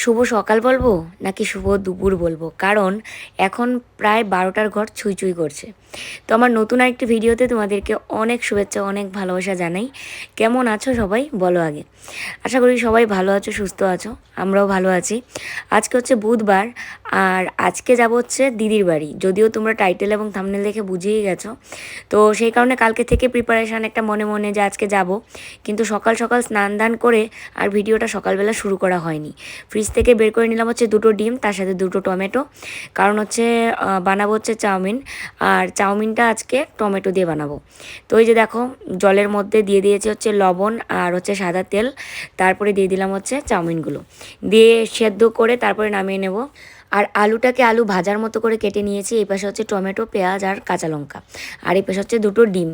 শুভ সকাল বলব নাকি শুভ দুপুর বলব? কারণ এখন প্রায় বারোটার ঘর ছুঁই ছুঁই করছে। তো আমার নতুন আরেকটি ভিডিওতে তোমাদেরকে অনেক শুভেচ্ছা, অনেক ভালোবাসা জানাই। কেমন আছো সবাই? বলো আগে। আশা করি সবাই ভালো আছো, সুস্থ আছো, আমরাও ভালো আছি। আজকে হচ্ছে বুধবার, আর আজকে যাব হচ্ছে দিদির বাড়ি। যদিও তোমরা টাইটেল এবং থামনেল দেখে বুঝেই গেছো। তো সেই কারণে কালকে থেকে প্রিপারেশান একটা মনে মনে যে আজকে যাব। কিন্তু সকাল সকাল স্নান দান করে আর ভিডিওটা সকালবেলা শুরু করা হয়নি। ফ্রিজ থেকে বের করে নিলাম হচ্ছে দুটো ডিম, তার সাথে দুটো টমেটো। কারণ হচ্ছে বানাবো হচ্ছে চাউমিন। আর চাউমিনটা আজকে টমেটো দিয়ে বানাবো। তো এই যে দেখো, জলের মধ্যে দিয়ে দিয়েছি হচ্ছে লবণ আর হচ্ছে সাদা তেল, তারপরে দিয়ে দিলাম হচ্ছে চাউমিনগুলো। দিয়ে সেদ্ধ করে তারপরে নামিয়ে নেব। আর আলুটাকে আলু ভাজার মতো করে কেটে নিয়েছি। এই পাশে হচ্ছে টমেটো, পেঁয়াজ আর কাঁচা লঙ্কা। আর এই পাশে হচ্ছে দুটো ডিম।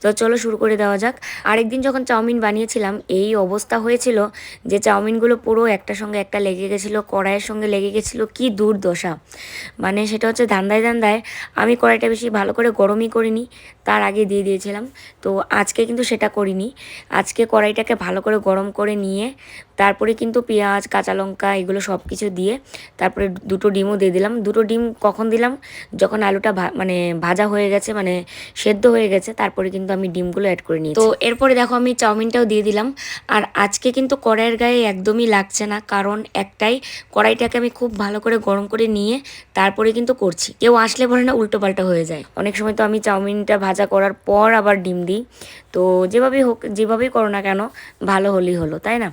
তো চলো শুরু করে দেওয়া যাক। আরেকদিন যখন চাউমিন বানিয়েছিলাম, এই অবস্থা হয়েছিল যে চাউমিনগুলো পুরো একটা সঙ্গে একটা লেগে গেছিল, কড়াইয়ের সঙ্গে লেগে গেছিল। কি দুর্দশা। মানে সেটা হচ্ছে ধান্দায় ধান্দায় আমি কড়াইটা বেশি ভালো করে গরমই করিনি, তার আগে দিয়ে দিয়েছিলাম। তো আজকে কিন্তু সেটা করিনি। আজকে কড়াইটাকে ভালো করে গরম করে নিয়ে তারপরে কিন্তু পেঁয়াজ কাঁচা লঙ্কা এগুলো সব কিছু দিয়ে তারপরে দুটো ডিমও দিয়ে দিলাম। দুটো ডিম কখন দিলাম? যখন আলুটা ভা- মানে ভাজা হয়ে গেছে মানে সেদ্ধ হয়ে গেছে তারপরে কিন্তু আমি ডিমগুলো অ্যাড করে নিই তো এরপরে দেখো আমি চাউমিনটাও দিয়ে দিলাম। আর আজকে কিন্তু কড়াইয়ের গায়ে একদমই লাগছে না কারণ একটাই কড়াইটাকে আমি খুব ভালো করে গরম করে নিয়ে তারপরে কিন্তু করছি। কেউ আসলে বলে না উল্টো পাল্টা হয়ে যায়। অনেক সময় তো আমি চাউমিনটা ভাজা করার পর আবার ডিম দিই। তো যেভাবেই হোক যেভাবেই করো না কেন ভালো হলেই হলো তাই না?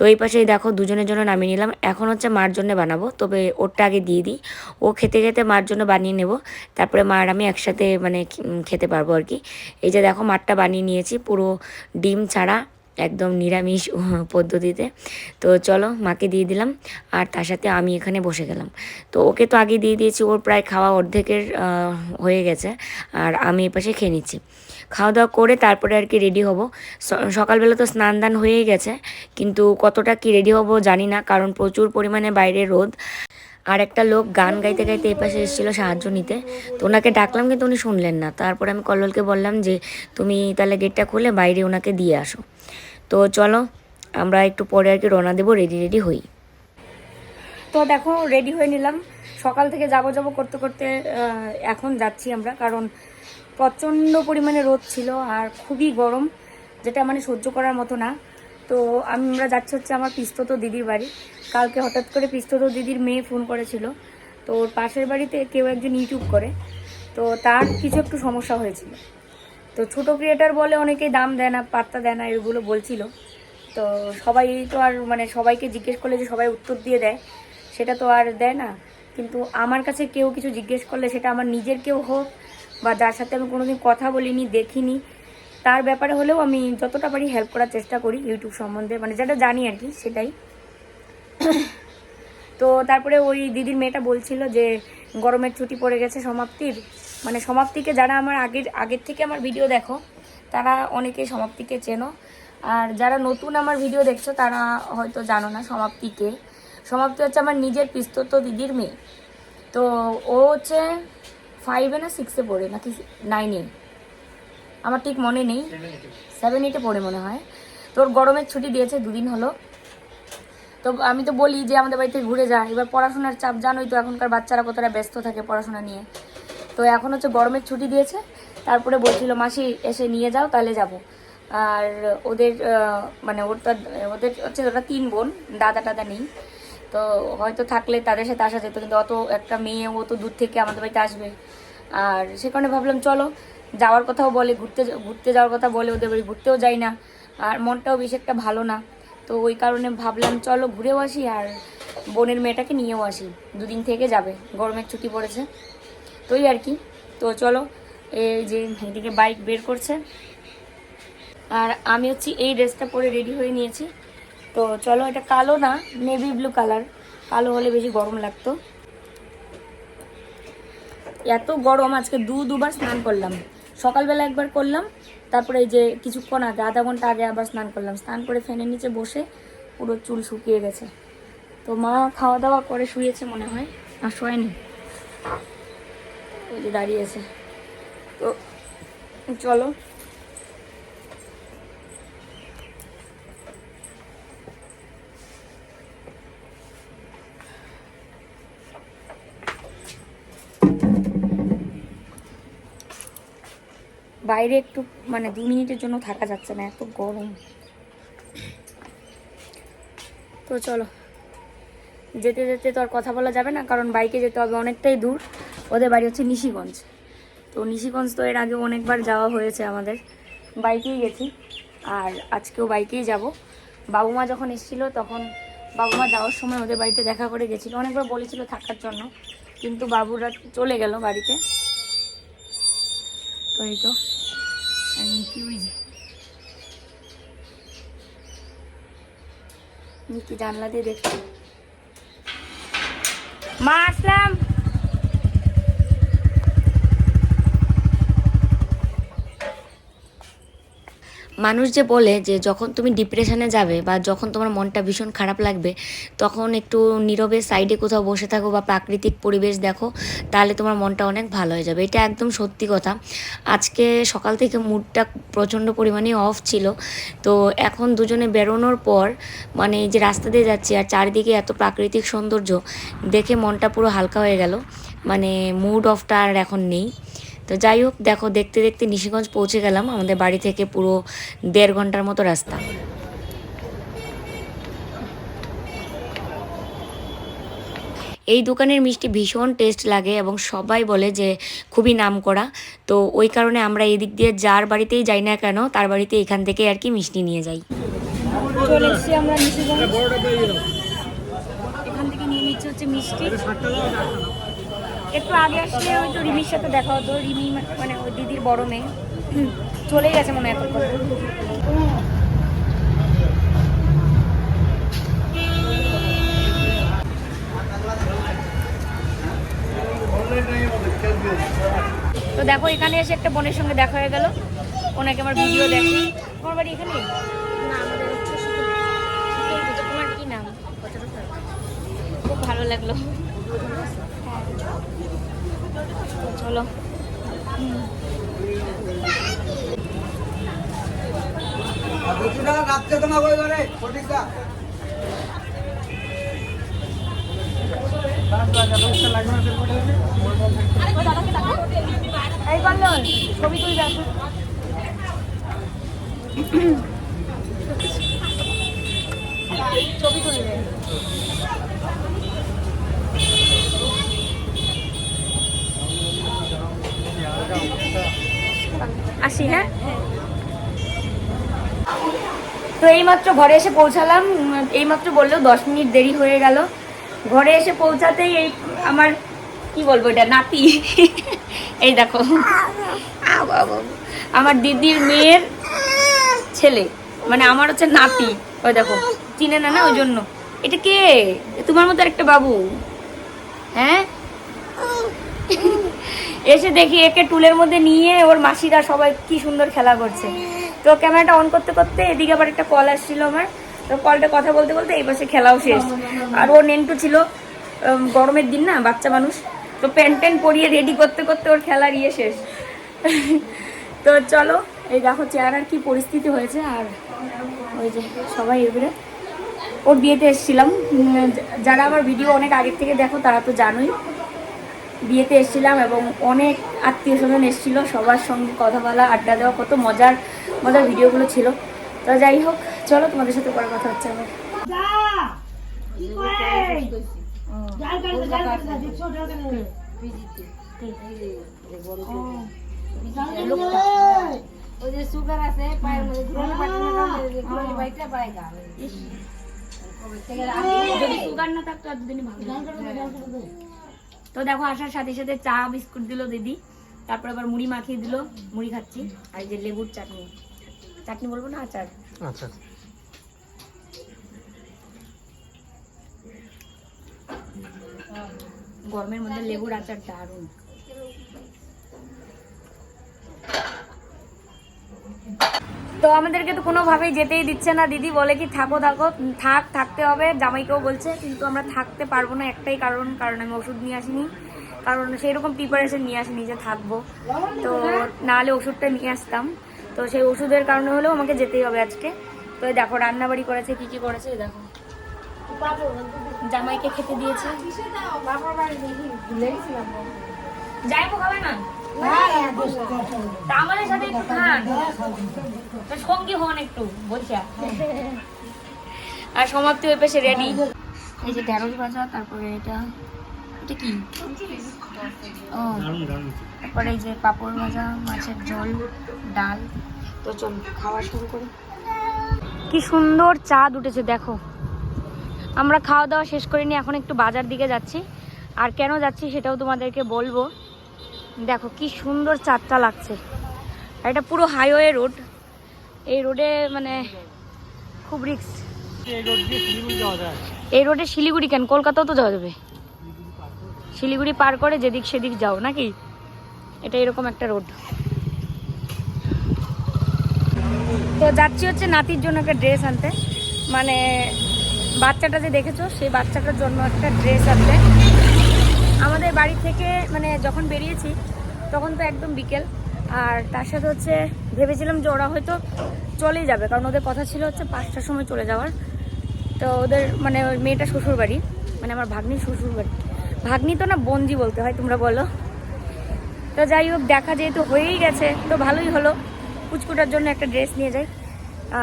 তো এই পাশেই দেখো দুজনের জন্য নামিয়ে নিলাম। এখন হচ্ছে মার জন্য বানাবো। তবে ওরটা আগে দিয়ে দিই। ও খেতে খেতে মার জন্য বানিয়ে নেব। তারপরে মা আর আমি একসাথে মানে খেতে পারব আর কি। এই যে দেখো মারটা বানিয়ে নিয়েছি পুরো ডিম ছাড়া একদম নিরামিষ পদ্ধতিতে। তো চলো মাকে দিয়ে দিলাম। আর তার সাথে আমি এখানে বসে গেলাম। তো ওকে তো আগে দিয়ে দিয়েছি। ওর প্রায় খাওয়া অর্ধেকের হয়ে গেছে। আর আমি এপাশে খেয়ে নিচ্ছি। খাওয়া দাওয়া করে তারপরে আর কি রেডি হব। সকালবেলা তো স্নান দান হয়েই গেছে, কিন্তু কতটা কি রেডি হব জানি না, কারণ প্রচুর পরিমাণে বাইরে রোদ। আর একটা লোক গান গাইতে গাইতে এপাশে এসেছিল সাহায্য নিতে, তো ওনাকে ডাকলাম কিন্তু উনি শুনলেন না। তারপরে আমি কল্লোলকে বললাম যে, তুমি তাহলে গেটটা খুলে বাইরে ওনাকে দিয়ে আসো। তো চলো, আমরা একটু পরে আর কি রওনা দেবো রেডি রেডি হই। তো দেখো রেডি হয়ে নিলাম। সকাল থেকে যাব যাব করতে করতে এখন যাচ্ছি আমরা। কারণ প্রচণ্ড পরিমাণে রোদ ছিল আর খুবই গরম, যেটা মানে সহ্য করার মতো না। তো আমরা যাচ্ছি হচ্ছে আমার পিস্তত দিদির বাড়ি। কালকে হঠাৎ করে পিস্তত দিদির মেয়ে ফোন করেছিল। তো ওর পাশের বাড়িতে কেউ একজন ইউটিউব করে। তো তার কিছু একটু সমস্যা হয়েছিল। তো ছোট ক্রিয়েটার বলে অনেকেই দাম দেয় না, পাত্তা দেয় না, এগুলো বলছিল। তো সবাই তো আর মানে সবাইকে জিজ্ঞেস করলে যে সবাই উত্তর দিয়ে দেয়, সেটা তো আর দেয় না। কিন্তু আমার কাছে কেউ কিছু জিজ্ঞেস করলে সেটা আমার নিজের কেউ হোক বা যার সাথে আমি কোনোদিন কথা বলিনি, দেখিনি, তার ব্যাপারে হলেও আমি যতটা পারি হেল্প করার চেষ্টা করি ইউটিউব সম্বন্ধে মানে যেটা জানি আর কি সেটাই। তো তারপরে ওই দিদির মেয়েটা বলছিল যে গরমের ছুটি পড়ে গেছে সমাপ্তির মানে সমাপ্তিকে যারা আমার আগের আগের থেকে আমার ভিডিও দেখো, তারা অনেকেই সমাপ্তিকে চেনো। আর যারা নতুন আমার ভিডিও দেখছ তারা হয়তো জানো না সমাপ্তিকে। সমাপ্তি হচ্ছে আমার নিজের পিস্তত দিদির মেয়ে। তো ও হচ্ছে ফাইভে না সিক্সে পড়ে, নাকি নাইনে আমার ঠিক মনে নেই। সেভেন এইটে পড়ে মনে হয়। তোর গরমের ছুটি দিয়েছে, দুদিন হলো। তো আমি তো বলি যে আমাদের বাড়িতে ঘুরে যা। এবার পড়াশোনার চাপ, জানোই তো এখনকার বাচ্চারা কতটা ব্যস্ত থাকে পড়াশোনা নিয়ে। তো এখন হচ্ছে গরমের ছুটি দিয়েছে। তারপরে বলছিল, মাসি, এসে নিয়ে যাও, তাহলে যাব। আর ওদের মানে ওর তো ওদের হচ্ছে ওরা তিন বোন দাদা টাদা নেই। তো হয়তো থাকলে তাদের সাথে আসা যেত, কিন্তু অত একটা মেয়ে, ও তো দূর থেকে আমাদের বাড়িতে আসবে। আর সে কারণে ভাবলাম, চলো, যাওয়ার কথাও বলে, ঘুরতে ঘুরতে যাওয়ার কথা বলে ওদের বাড়ি, ঘুরতেও যাই না। আর মনটাও বেশি একটা ভালো না। তো ওই কারণে ভাবলাম, চলো ঘুরেও আসি আর বোনের মেয়েটাকে নিয়েও আসি। দুদিন থেকে যাবে, গরমের ছুটি পড়েছে। তো এই আর কি। তো চলো, এই যে এদিকে বাইক বের করছে। আর আমি হচ্ছে এই ড্রেসটা পরে রেডি হয়ে নিয়েছি। তো চলো, এটা কালো না নেভি ব্লু কালার কালো হলে বেশি গরম লাগতো। এত গরম, আজকে দু দুবার স্নান করলাম। সকালবেলা একবার করলাম, তারপরে এই যে কিছুক্ষণ আগে, আধা ঘণ্টা আগে আবার স্নান করলাম। স্নান করে ফ্যানের নিচে বসে পুরো চুল শুকিয়ে গেছে। তো মা খাওয়া দাওয়া করে শুয়েছে মনে হয় আর শোয়নি। ওই যে দাঁড়িয়েছে তো চলো। বাইরে একটু মানে দু মিনিটের জন্য থাকা যাচ্ছে না, এত গরম। তো চলো, যেতে যেতে তো আর কথা বলা যাবে না, কারণ বাইকে যেতে হবে অনেকটাই দূর। ওদের বাড়ি হচ্ছে নিশিগঞ্জ। তো নিশিগঞ্জ তো এর আগে অনেকবার যাওয়া হয়েছে আমাদের। বাইকেই গেছি, আর আজকেও বাইকেই যাব। বাবু মা যখন এসেছিল তখন বাবু মা যাওয়ার সময় ওদের বাড়িতে দেখা করে গেছিল। অনেকবার বলেছিল থাকার জন্য, কিন্তু বাবুরা চলে গেল বাড়িতে। তো। এই তো ওই জানলা দিয়ে দেখছি? মা আসলাম। মানুষ যে বলে যে যখন তুমি ডিপ্রেশনে যাবে বা যখন তোমার মনটা ভীষণ খারাপ লাগবে, তখন একটু নীরবে সাইডে কোথাও বসে থাকো বা প্রাকৃতিক পরিবেশ দেখো, তাহলে তোমার মনটা অনেক ভালো হয়ে যাবে। এটা একদম সত্যি কথা। আজকে সকাল থেকে মুডটা প্রচণ্ড পরিমাণে অফ ছিল। তো এখন দুজনে বেরোনোর পর মানে এই যে রাস্তা দিয়ে যাচ্ছি আর চারিদিকে এত প্রাকৃতিক সৌন্দর্য, দেখে মনটা পুরো হালকা হয়ে গেল। মানে মুড অফটা আর এখন নেই। তো যাই হোক, দেখো, দেখতে দেখতে নিশিগঞ্জ পৌঁছে গেলাম, আমাদের বাড়ি থেকে পুরো দেড় ঘণ্টার মতো রাস্তা। এই দোকানের মিষ্টি ভীষণ টেস্ট লাগে এবং সবাই বলে যে খুবই নাম করা তো ওই কারণে আমরা এদিক দিয়ে যার বাড়িতেই যাই না কেন, তার বাড়িতে এখান থেকে আর কি মিষ্টি নিয়ে যাই। আমরা এখান থেকে নিয়ে হচ্ছে মিষ্টি। একটু আগে আসলে ওই তো রিমির সাথে দেখা হতো রিমি মানে ওই দিদির বড় মেয়ে। চলে গেছে মনে হয় তো দেখো এখানে এসে একটা বোনের সঙ্গে দেখা হয়ে গেল। ওনাকে আমার ভিডিও দেখি। তোমার বাড়ি এখানে? খুব ভালো লাগল হ্যাঁ। তো চলো দুশো টাকা কাটছে তোমার ওই ঘরে ফটিকটা এই কল্যাণ ছবি তুই দেখো ছবি তুলবে। আসি হ্যাঁ? তো এইমাত্র ঘরে এসে পৌঁছালাম। এইমাত্র বললেও দশ মিনিট দেরি হয়ে গেল। ঘরে এসে পৌঁছাতেই এই আমার, কি বলব এটা, নাতি। এই দেখো। আমার দিদির মেয়ের ছেলে মানে আমার হচ্ছে নাতি। ওই দেখো, চিনে না না, ওই জন্য। এটা কে? তোমার মতো একটা বাবু। হ্যাঁ? এসে দেখি একে টুলের মধ্যে নিয়ে ওর মাসিরা সবাই কি সুন্দর খেলা করছে। তো ক্যামেরাটা অন করতে করতে এদিকে আবার একটা কল আসছিল আমার। তো কলটা কথা বলতে বলতে এই পাশে খেলাও শেষ। আর ও নেন্টু ছিল গরমের দিন না, বাচ্চা মানুষ। তো প্যান্ট ট্যান্ট পরিয়ে রেডি করতে করতে ওর খেলার ইয়ে শেষ। তো চলো, এই দেখো চেহারার কি পরিস্থিতি হয়েছে। আর ওই যে সবাই এবারে ওর বিয়েতে এসেছিলাম। যারা আমার ভিডিও অনেক আগের থেকে দেখো, তারা তো জানোই। বিয়েতে এসেছিলাম এবং অনেক আত্মীয় স্বজন এসেছিল সবার সঙ্গে কথা বলা আড্ডা দেওয়া কত মজার মজার ভিডিওগুলো ছিল। তো যাই হোক চলো তোমাদের সাথে পরে কথা হচ্ছে আমার ওই যে সুগার আছে পায়ের মধ্যে গ্রহণ পাঠিয়ে গ্রহণ বাইকটা পায় গা। যদি সুগার না থাকতো ভালো হতো। তো দেখো আসার সাথে সাথে চা বিস্কুট দিল দিদি। তারপর আবার মুড়ি মাখিয়ে দিল মুড়ি খাচ্ছি। আর এই যে লেবুর চাটনি। চাটনি বলব না আচার? আচ্ছা। গরমের মধ্যে লেবুর আচারটা দারুণ। তো আমাদেরকে তো কোনোভাবেই যেতেই দিচ্ছে না। দিদি বলে কি থাকো থাকো থাক থাকতে হবে। জামাইকেও বলছে কিন্তু আমরা থাকতে পারব না একটাই কারণ কারণ আমি ওষুধ নিয়ে আসিনি। কারণ সেই রকম প্রিপারেশন নিয়ে আসিনি যে থাকব। তো নাহলে ওষুধটা নিয়ে আসতাম। তো সেই ওষুধের কারণে হলেও আমাকে যেতেই হবে আজকে। তো দেখো রান্নাবাড়ি করেছে কি কি করেছে দেখো। জামাইকে খেতে দিয়েছে। যাইবো খাবে না। আমাদের সাথে একটু খান। সঙ্গী হন একটু, বলছা। আর সমাপ্তি ওই পাশে রেডি এই যে ঢেঁড়স ভাজা, তারপরে এটা এটা কি? ও, তারপরে এই যে পাঁপড় ভাজা, মাছের ঝোল, ডাল। তো চল, খাওয়া শুরু করি। কি সুন্দর চাঁদ উঠেছে, দেখো। আমরা খাওয়া দাওয়া শেষ করে নিয়ে এখন একটু বাজার দিকে যাচ্ছি। আর কেন যাচ্ছি সেটাও তোমাদেরকে বলব। দেখো কি সুন্দর চাঁদটা লাগছে। এটা পুরো হাইওয়ে রোড এই রোডে মানে খুব রিক্স এই রোডে শিলিগুড়ি কেন? কলকাতাও তো যাওয়া যাবে। শিলিগুড়ি পার করে যেদিক সেদিক যাও নাকি? এটা এরকম একটা রোড তো যাচ্ছি হচ্ছে নাতির জন্য একটা ড্রেস আনতে। মানে বাচ্চাটা যে দেখেছ সেই বাচ্চাটার জন্য একটা ড্রেস আনতে। আমাদের বাড়ি থেকে মানে যখন বেরিয়েছি, তখন তো একদম বিকেল। আর তার সাথে হচ্ছে ভেবেছিলাম যে ওরা হয়তো চলেই যাবে, কারণ ওদের কথা ছিল হচ্ছে পাঁচটার সময় চলে যাওয়ার। তো ওদের মানে মেয়েটা শ্বশুর বাড়ি মানে আমার ভাগ্নি শ্বশুর বাড়ি ভাগ্নি তো না বঞ্জি বলতে হয়, তোমরা বলো। তো যাই হোক, দেখা যেহেতু হয়েই গেছে, তো ভালোই হলো। কুচকুটার জন্য একটা ড্রেস নিয়ে যাই।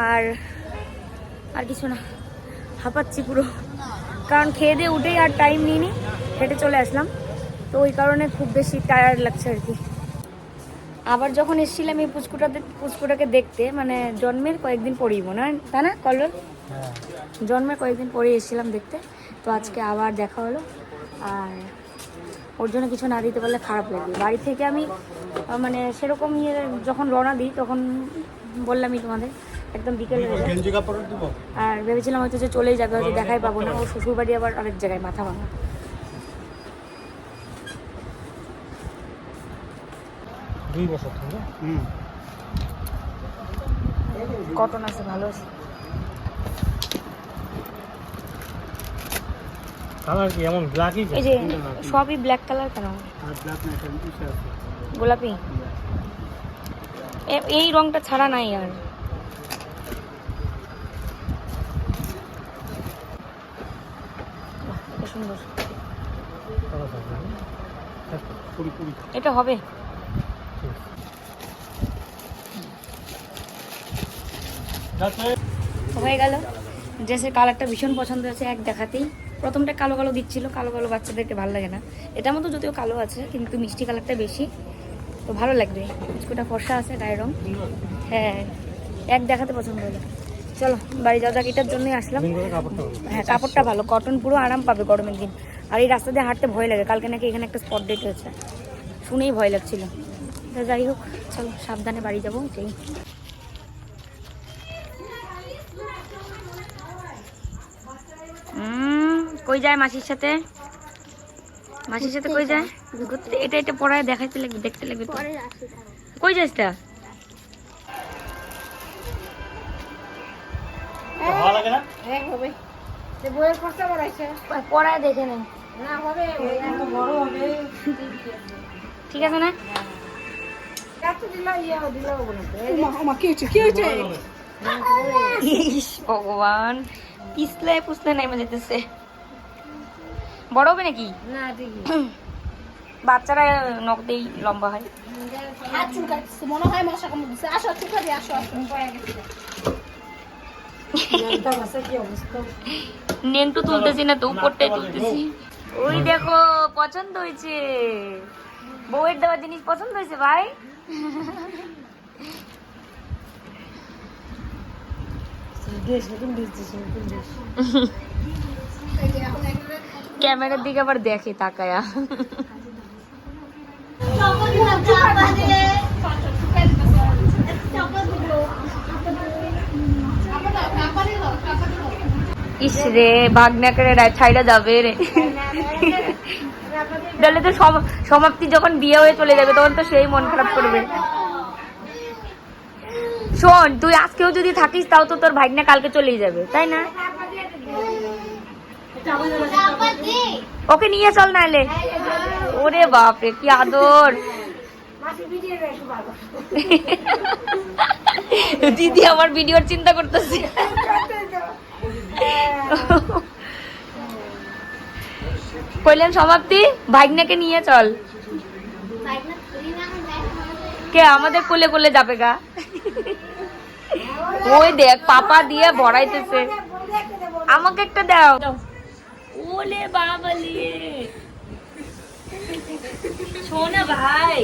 আর আর কিছু না, হাঁপাচ্ছি পুরো। কারণ খেয়ে দিয়ে উঠেই আর টাইম নিইনি। হেঁটে চলে আসলাম। তো ওই কারণে খুব বেশি টায়ার্ড লাগছে আর কি। আবার যখন এসেছিলাম এই পুচকুটাতে পুচকুটাকে দেখতে মানে জন্মের কয়েকদিন পরেই মনে হয় তাই না কল্লোল? জন্মের কয়েকদিন পরে এসেছিলাম দেখতে। তো আজকে আবার দেখা হলো। আর ওর জন্য কিছু না দিতে পারলে খারাপ লাগবে। বাড়ি থেকে আমি মানে সেরকম ইয়ে যখন রওনা দিই তখন বললামই তোমাদের একদম বিকেল আর ভেবেছিলাম হয়তো যে চলেই যাবে হয়তো দেখাই পাবো না। ও শ্বশুরবাড়ি আবার আরেক জায়গায় মাথা ভাঙা দুই বছর হুম। কটন আছে ভালো আছে। কালার কি এমন ব্ল্যাকই এই যে সবই ব্ল্যাক কালার কেন? আর ব্ল্যাক না এটা আছে। গোলাপি? এই রংটা ছাড়া নাই আর। সুন্দর। এটা হবে। হয়ে গেল। ড্রেসের কালারটা ভীষণ পছন্দ হয়েছে এক দেখাতেই। প্রথমটা কালো কালো দিচ্ছিল কালো কালো বাচ্চাদেরকে ভালো লাগে না। এটার মতো যদিও কালো আছে কিন্তু মিষ্টি কালারটা বেশি। তো ভালো লাগবে। কুচকুটা ফর্সা আছে গায়ের রং। হ্যাঁ এক দেখাতে পছন্দ হলো। চলো বাড়ি যাওয়া যাক এটার জন্যই আসলাম। হ্যাঁ কাপড়টা ভালো। কটন পুরো আরাম পাবে গরমের দিন। আর এই রাস্তা দিয়ে হাঁটতে ভয় লাগে। কালকে নাকি এখানে একটা স্পট ডেট হয়েছে। শুনেই ভয় লাগছিল। তো যাই হোক চলো সাবধানে বাড়ি যাব সেই কই যায় মাসির সাথে? মাসির সাথে কই যায়? ঘুরতে এটা এটা পড়ায় দেখাইতে লাগবে দেখতে লাগবে তো। কই যাস তা? ভালো লাগে না? হবে। যে বইয়ের খরচা বাড়াইছে। পড়ায় দেখে নে। না হবে ওই এত বড় হবে। ঠিক আছে না? ইয়ে ভগবান। পিছলে পুছলে নেমে যেতেছে। বড় হবে নাকি? না বাচ্চারা নখতেই লম্বা হয়। হাত মনে হয় মশা কামড় দিচ্ছে আসো চুলকা দিয়ে আসো আসো নেংটু তুলতেছি না তো উপরটাই তুলতেছি। ওই দেখো পছন্দ হয়েছে। বউয়ের দেওয়া জিনিস পছন্দ হয়েছে ভাই? ক্যামেরার দিকে আবার দেখে তাকায়া। ইস রে, ভাগনা করে ছাইড়া যাবে রে। তাহলে তো সম- সমাপ্তি যখন বিয়ে হয়ে চলে যাবে, তখন তো সেই মন খারাপ করবে। শোন তুই আজকেও যদি থাকিস তাও তো তোর ভাগনা কালকে চলেই যাবে তাই না? ওকে নিয়ে চল না এলে ওরে বাপরে কি আদর। দিদি আমার ভিডিওর চিন্তা করতেছে। কইলেন সমাপ্তি ভাগ্নাকে নিয়ে চল। কে আমাদের কোলে কোলে যাবে গা। ওই দেখ, পাপা দিয়ে ভরাইতেছে আমাকে একটা দাও। ওলে বাবালি। শোনা ভাই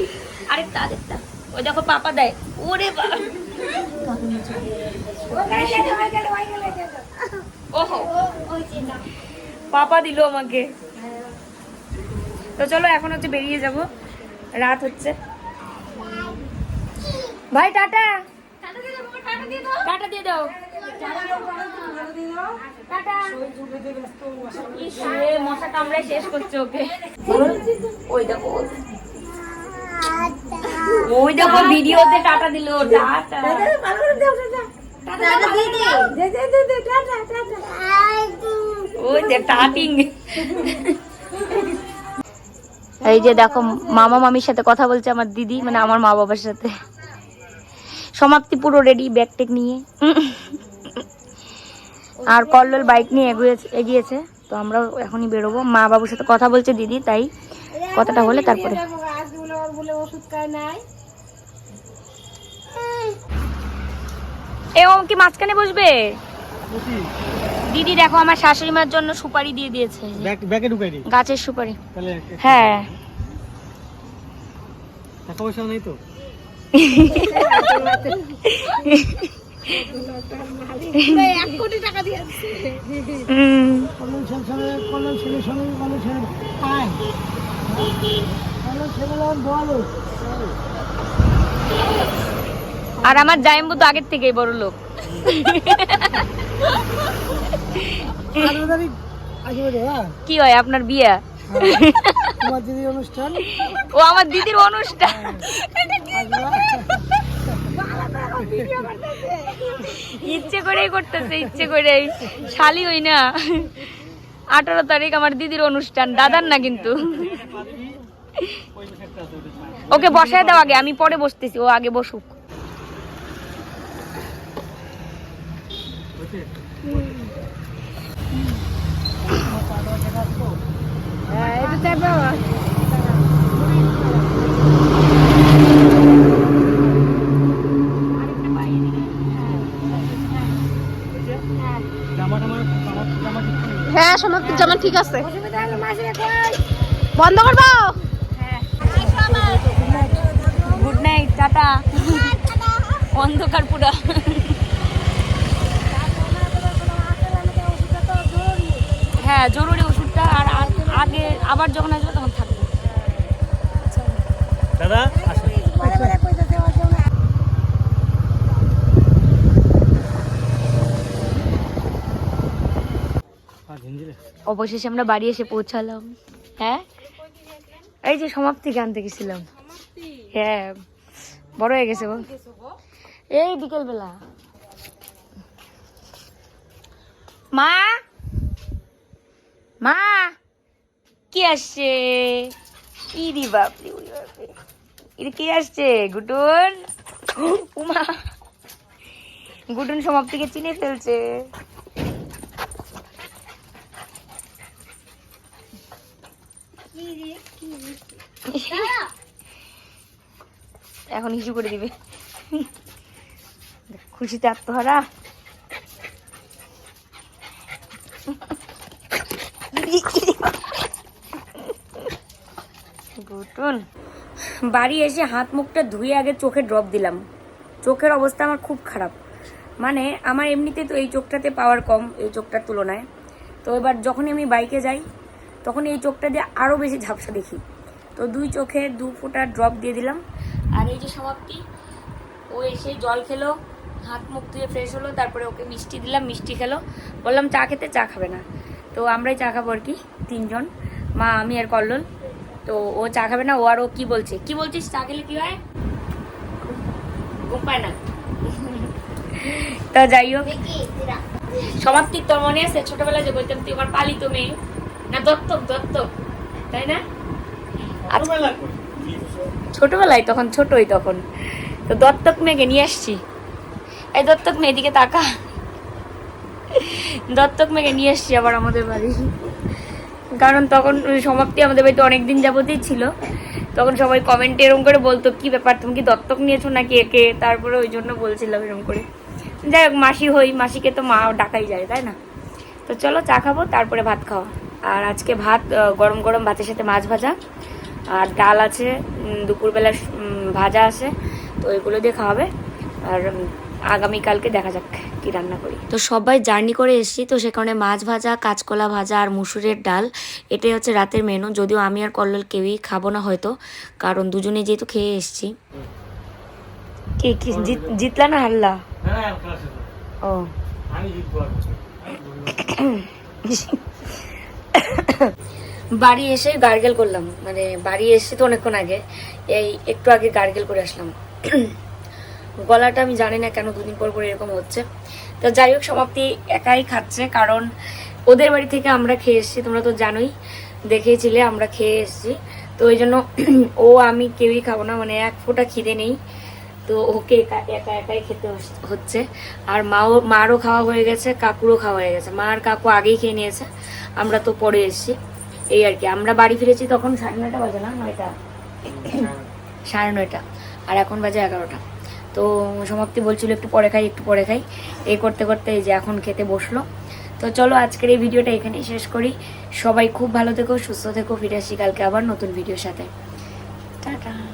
আরে আরেকটা আরেকটা। ওই দেখো পাপা দেয়। ওরে বাবা ওহো। পাপা দিল আমাকে। তো চলো, এখন হচ্ছে বেরিয়ে যাব। রাত হচ্ছে। ভাই, টাটা। টাটা দিয়ে দাও। টাটা ইস রে, মশা কামড়ায় শেষ করছে ওকে। ওই দেখো। ওই দেখো ভিডিওতে টাটা দিল টাটা। ওই যে টাটিং এই যে দেখো মামা মামির সাথে কথা বলছে আমার দিদি মানে আমার মা বাবার সাথে। সমাপ্তি পুরো রেডি ব্যাগ টেক নিয়ে। আর কল্লোল বাইক নিয়ে এগিয়েছে এগিয়েছে। তো আমরাও এখনই বেরোবো। মা বাবুর সাথে কথা বলছে দিদি তাই কথাটা হলে তারপরে। এ ও কি মাঝখানে বসবে? দিদি দেখো আমার শাশুড়ি মার জন্য সুপারি দিয়ে দিয়েছে। গাছের সুপারি। হ্যাঁ। টাকা পয়সা নেই তো? আর আমার জাইম্বু তো আগের থেকেই বড় লোক। হ্যাঁ কি হয় আপনার বিয়ে? তোমার দিদি অনুষ্ঠান? ও আমার দিদির অনুষ্ঠান। ইচ্ছে করেই করতেছে, ইচ্ছে করেই। শালি হই না। আঠারো তারিখ আমার দিদির অনুষ্ঠান, দাদার না কিন্তু। ওকে বসায় দাও আগে, আমি পরে বসতেছি, ও আগে বসুক। জামাটা মানে আমার জামা ঠিক নেই হ্যাঁ সমাপ্তির জামা ঠিক আছে। বন্ধ করব? Good night tata. অন্ধকার পুরা। হ্যাঁ জরুরি ওষুধটা আর আগে আবার যখন আসবে তখন থাকবে। দাদা আসো আর ঝিঞ্জিরে অবশেষে আমরা বাড়ি এসে পৌঁছালাম। হ্যাঁ? এই যে সমাপ্তি আনতে গেছিলাম হ্যাঁ বড় হয়ে গেছে এই বিকেল বেলা মা? মা? কি আসছে? ইরি বাপরে। ইরি কি আসছে? গুটুন? উমা। গুটুন সমাপ্তিকে চিনে ফেলছে। এখন হিসু করে দিবে। খুশিতে আত্মহারা। গুটুন, বাড়ি এসে হাত মুখটা ধুয়ে আগে চোখে ড্রপ দিলাম। চোখের অবস্থা আমার খুব খারাপ। মানে আমার এমনিতে তো এই চোখটাতে পাওয়ার কম, এই চোখটার তুলনায়। তো এবার যখনই আমি বাইকে যাই তখন এই চোখটা দিয়ে আরও বেশি ঝাপসা দেখি। তো দুই চোখে দু ফোঁটা ড্রপ দিয়ে দিলাম। আর এই যে সমাপ্তি, ও এসে জল খেলো, হাত মুখ ধুয়ে ফ্রেশ হলো, তারপরে ওকে মিষ্টি দিলাম, মিষ্টি খেলো। বললাম, চা খেতে চা খাবে না। তো আমরাই চা খাব আর কি, তিনজন, মা, আমি আর কল্লোল। তো ও চা খাবে না, ও আর ও কি বলছে? কি বলছিস? চা খেলে কি হয়? না। তা যাই হোক। সমাপ্তি তোর মনে আছে, ছোটবেলায় যে বলতাম, তুই আমার পালিত মেয়ে। না, দত্তক দত্তক, তাই না? ছোটবেলায় তখন, ছোটই তখন। তো দত্তক মেয়েকে নিয়ে আসছি। এই দত্তক মেয়ে, এদিকে তাকা। দত্তক মেয়েকে নিয়ে আসছি আবার আমাদের বাড়ি। কারণ তখন সমাপ্তি আমাদের বাড়িতে অনেকদিন যাবতই ছিল। তখন সবাই কমেন্টে এরকম করে বলতো, কি ব্যাপার, তুমি কি দত্তক নিয়েছো নাকি একে? তারপরে ওই জন্য বলছিলাম এরকম করে। যাই হোক, মাসি হই, মাসিকে তো মা ডাকাই যায়, তাই না? তো চলো চা খাব, তারপরে ভাত খাওয়া। আর আজকে ভাত গরম গরম ভাতের সাথে মাছ ভাজা। আর ডাল আছে দুপুরবেলা ভাজা আছে তো এগুলো দিয়ে খাওয়াবে। আর আগামীকালকে দেখা যাক কি রান্না করি। তো সবাই জার্নি করে এসেছি তো সে কারণে মাছ ভাজা কাঁচকলা ভাজা আর মুসুরের ডাল এটাই হচ্ছে রাতের মেনু যদিও আমি আর কল্লোল কেউই খাব না হয়তো কারণ দুজনে যেহেতু খেয়ে এসেছি। কি কি জিত- জিতলা না হারলা? ও। বাড়ি এসে গার্গেল করলাম। মানে বাড়ি এসে তো অনেকক্ষণ আগে, এই একটু আগে গার্গেল করে আসলাম। গলাটা আমি জানি না কেন দুদিন পর পর এরকম হচ্ছে। তো যাই হোক, সমাপ্তি একাই খাচ্ছে, কারণ ওদের বাড়ি থেকে আমরা খেয়ে এসেছি, তোমরা তো জানোই, দেখেছিলে, আমরা খেয়ে এসেছি। তো ওই জন্য ও আমি কেউই খাব না মানে এক ফোঁটা খিদে নেই। তো ওকে একা একা, একাই খেতে হচ্ছে। আর মাও, মারও খাওয়া হয়ে গেছে, কাকুরও খাওয়া হয়ে গেছে। মা আর কাকু আগেই খেয়ে নিয়েছে। আমরা তো পরে এসেছি। এই আর কি আমরা বাড়ি ফিরেছি তখন সাড়ে নয়টা বাজে না? নয়টা। সাড়ে নয়টা। আর এখন বাজে এগারোটা। তো সমাপ্তি বলছিল একটু পরে খাই একটু পরে খাই। এই করতে করতে এই যে এখন খেতে বসল। তো চলো আজকের এই ভিডিওটা এখানেই শেষ করি। সবাই খুব ভালো থেকো সুস্থ থেকো। ফিরে আসি কালকে আবার নতুন ভিডিওর সাথে। টাটা।